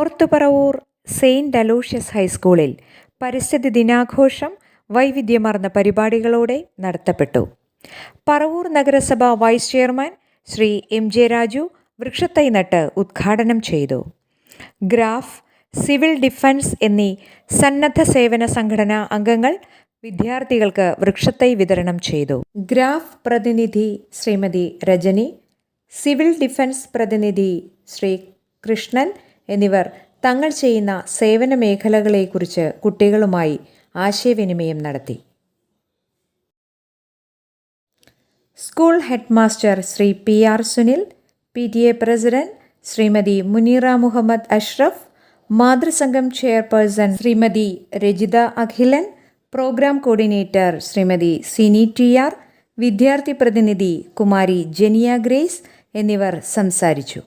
ഓർത്തുപറവൂർ Saint Aloysius ഹൈസ്കൂളിൽ പരിസ്ഥിതി ദിനാഘോഷം വൈവിധ്യമാർന്ന പരിപാടികളോടെ നടത്തപ്പെട്ടു. പറവൂർ നഗരസഭ vice chairman Shri M J Raju വൃക്ഷത്തൈ നട്ട് ഉദ്ഘാടനം ചെയ്തു. ഗ്രാഫ് സിവിൽ ഡിഫൻസ് എന്നീ സന്നദ്ധ സേവന സംഘടനാ അംഗങ്ങൾ വിദ്യാർത്ഥികൾക്ക് വൃക്ഷത്തൈ വിതരണം ചെയ്തു. ഗ്രാഫ് പ്രതിനിധി ശ്രീമതി രജനി സിവിൽ ഡിഫൻസ് പ്രതിനിധി ശ്രീ കൃഷ്ണൻ എന്നിവർ തങ്ങൾ ചെയ്യുന്ന സേവന മേഖലകളെക്കുറിച്ച് കുട്ടികളുമായി ആശയവിനിമയം നടത്തി. School headmaster Shri P R Sunil P T A president Shrimati Muneera Muhammad Ashraf മാതൃസംഘം chairperson Shrimati Rajitha Akhilan programme coordinator Shrimati Sini T R വിദ്യാർത്ഥി പ്രതിനിധി കുമാരി ജെനിയ ഗ്രേസ് എന്നിവർ സംസാരിച്ചു.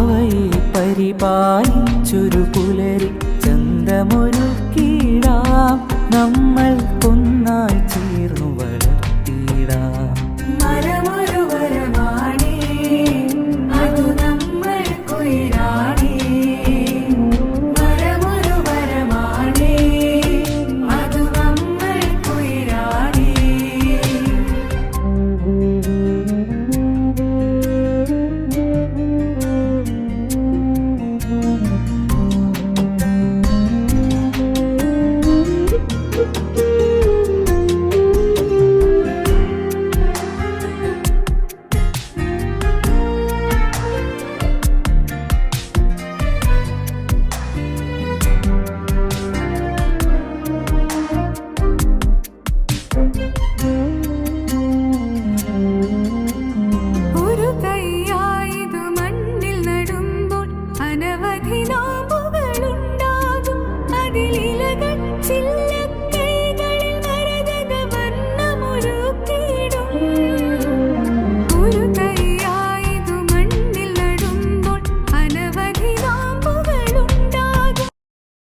അവയെ പരിപാലിച്ചൊരു പുലരി ചന്തമൊരു കീഴാം നമ്മൾ